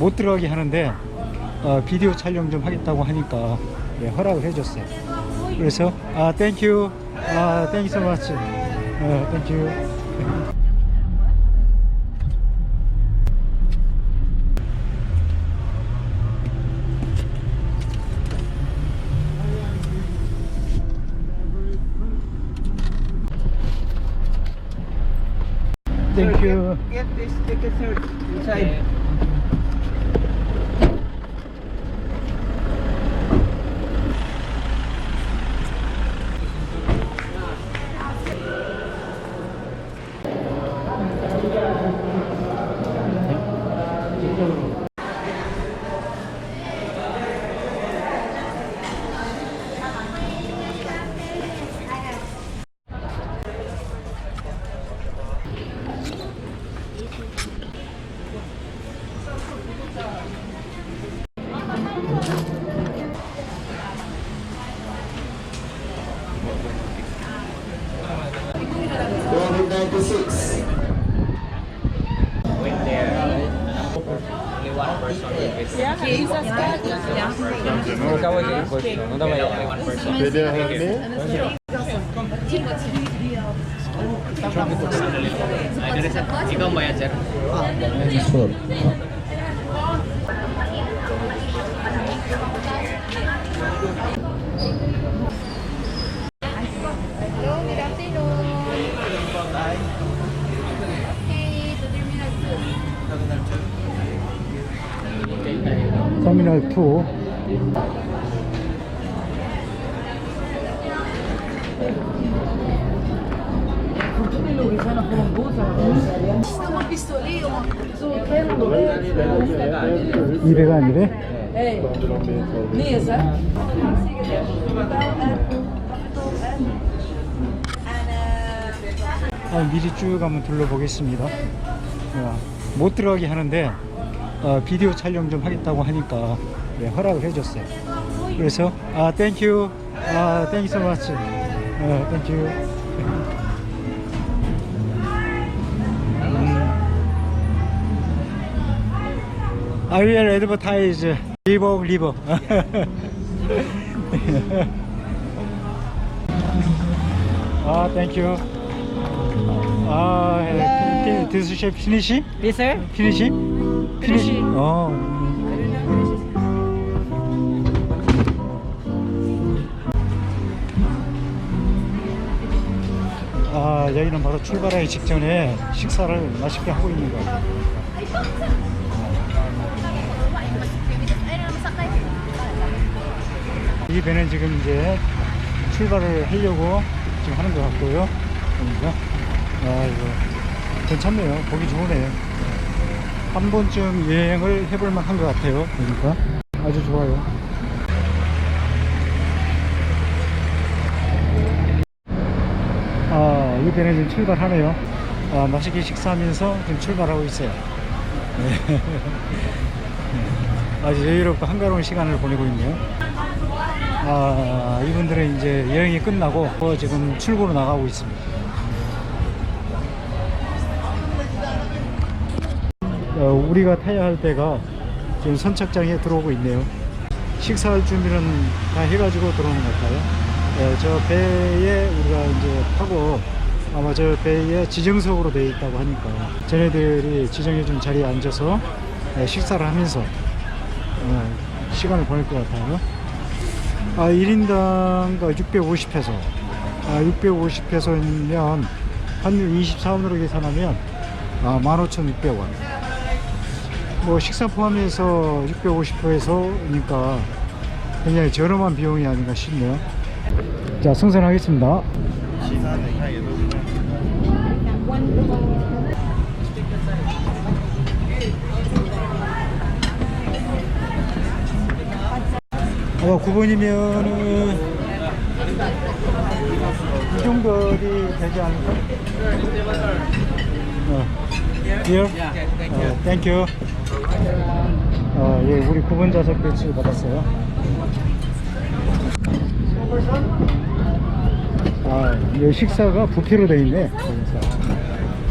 못 들어가게 하는데 어, 비디오 촬영 좀 하겠다고 하니까 예, 허락을 해줬어요. 그래서 아 땡큐 아 땡큐 so much. 어, 땡큐 땡큐 Get this ticket 1996. Went there. Only one person will. Yeah, he's a scatter. Yeah. Nunca voy a ir, pues. Nunca 터미널 2 200 아니래? 아, 미리 쭉 한번 둘러보겠습니다. 어, 못 들어가게 하는데 어, 비디오 촬영 좀 하겠다고 하니까 예, 허락을 해줬어요. 그래서 아 땡큐 아 땡큐 so much 어, 땡큐 I will advertise river river 아 땡큐 아 예. this shape finish Yes sir. Finish finish 어 아, 여기는 바로 출발하기 직전에 식사를 맛있게 하고 있는 것 같아요. 이 배는 지금 이제 출발을 하려고 지금 하는 것 같고요. 그러니까, 아, 이거 괜찮네요. 보기 좋으네요. 한 번쯤 여행을 해볼 만한 것 같아요. 그러니까 아주 좋아요. 아, 이 배는 지금 출발하네요. 아, 맛있게 식사하면서 지금 출발하고 있어요. 네. 아주 여유롭고 한가로운 시간을 보내고 있네요. 아, 이분들은 이제 여행이 끝나고 어, 지금 출구로 나가고 있습니다. 어, 우리가 타야 할 배가 지금 선착장에 들어오고 있네요. 식사할 준비는 다 해가지고 들어오는 것 같아요. 예, 저 배에 우리가 이제 타고 아마 저 배에 지정석으로 되어 있다고 하니까 쟤네들이 지정해준 자리에 앉아서 예, 식사를 하면서 어, 시간을 보낼 것 같아요. 아, 1인당가 650페소. 아, 650페소면 환율 24원으로 계산하면 아, 15,600원. 뭐 식사 포함해서 650페소니까 굉장히 저렴한 비용이 아닌가 싶네요. 자, 승선하겠습니다. 어, 9번이면은 이 정도이 되지 않을까? 어, here? 어, thank you. 어, 예, 우리 9번 좌석 배치 받았어요. 아, 이 식사가 부페로 돼 있네.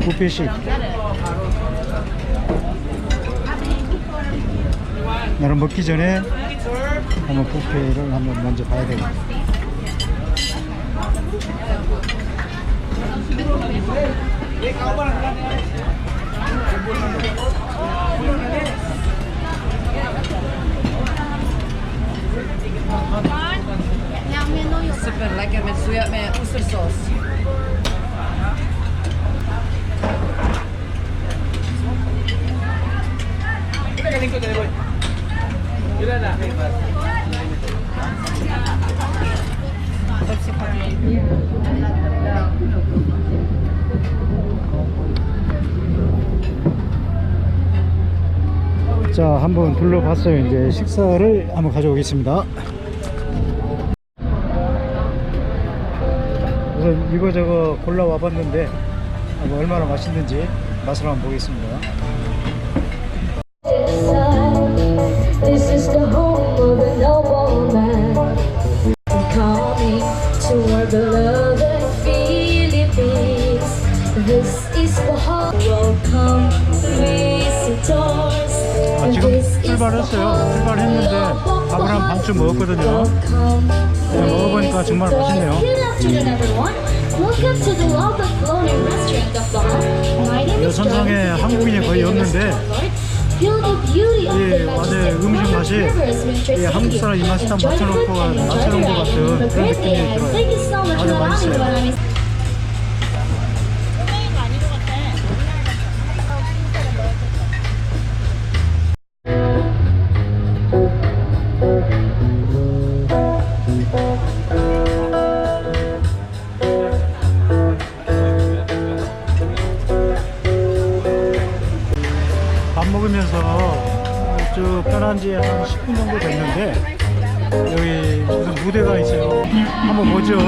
부페식. 나는 먹기 전에 한번 뷔페를 한번 먼저 봐야 되겠다. Super lekker met soja met oestersaus. 한번 둘러봤어요. 이제 식사를 한번 가져오겠습니다. 우선 이거저거 골라 와 봤는데 뭐 얼마나 맛있는지 맛을 한번 보겠습니다. 지금 출발했어요. 출발했는데 밥을 한 반쯤 먹었거든요. 네, 먹어보니까 정말 맛있네요. Is 선상에. 한국인이 거의 없는데 완전 legends 음식 맛이. 이 한국 사람 입맛에 딱 맞춰놓고 맞춰놓은 것 같은 그런 느낌이 들어요. 아주. 맛있어요. 쭉 편한 지한 10분 정도 됐는데 여기 무슨 무대가 있어요. 한번 보죠.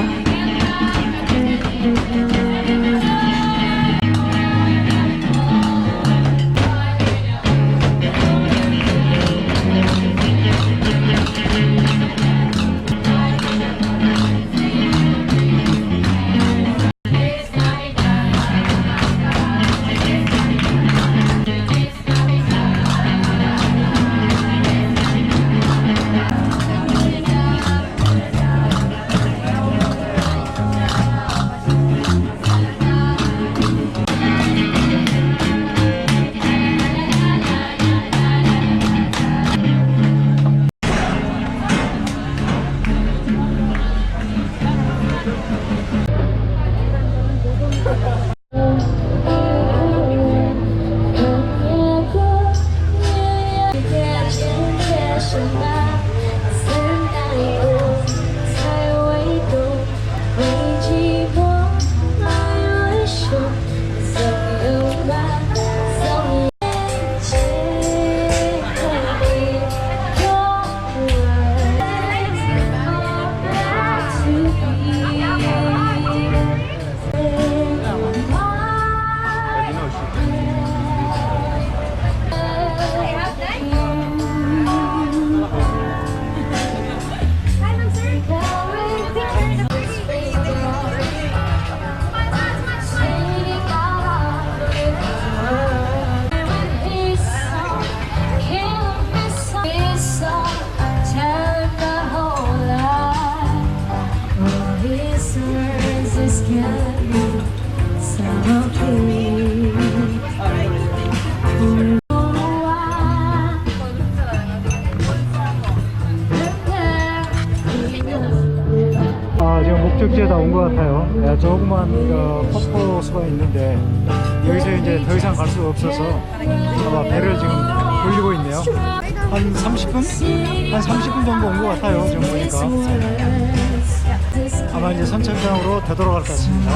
온 것 같아요. 네, 조그만 그 폭포수가 있는데 여기서 이제 더 이상 갈 수가 없어서 아마 배를 지금 돌리고 있네요. 한 30분? 한 30분 정도 온 것 같아요. 지금 보니까. 아마 이제 선착장으로 되돌아갈 것 같습니다.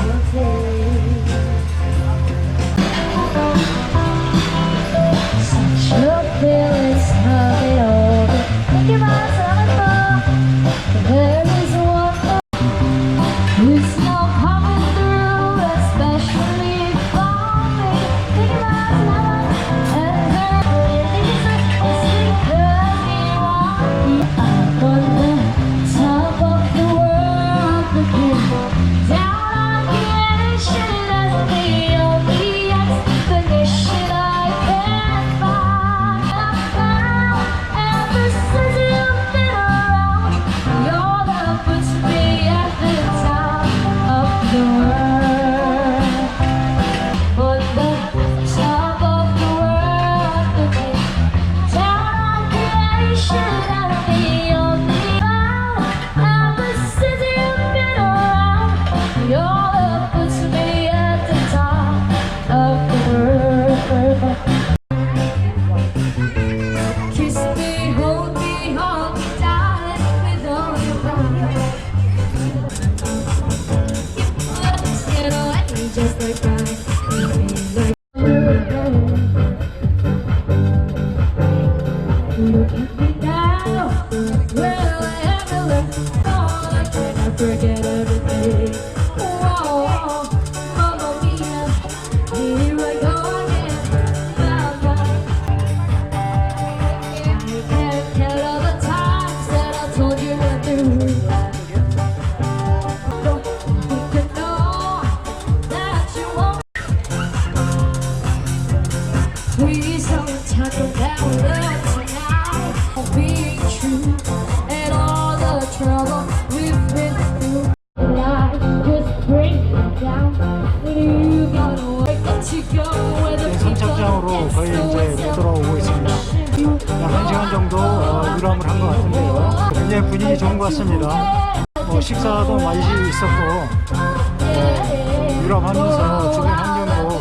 선착장으로 거의 이제 못 돌아오고 있습니다. 약 1시간 정도 어, 유람을 한 것 같은데요. 굉장히 분위기 좋은 것 같습니다. 뭐 식사도 많이 있었고 어, 유람하면서 주변 환경도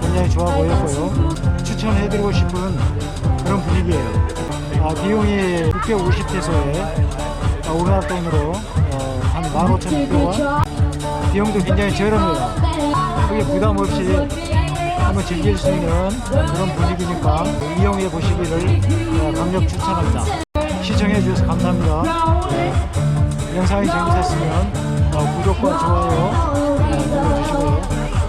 굉장히 좋아 보였고요. 추천해드리고 싶은 그런 분위기예요. 아, 비용이 650 페소에 어, 우리나라 돈으로 어, 한 15,600원 비용도 굉장히 저렴해요. 크게 부담 없이 한번 즐길 수 있는 그런 분위기니까 이용해 보시기를 어, 강력 추천합니다. 시청해 주셔서 감사합니다. 네. 영상이 재밌었으면 어, 구독과 좋아요 어, 눌러주시고요.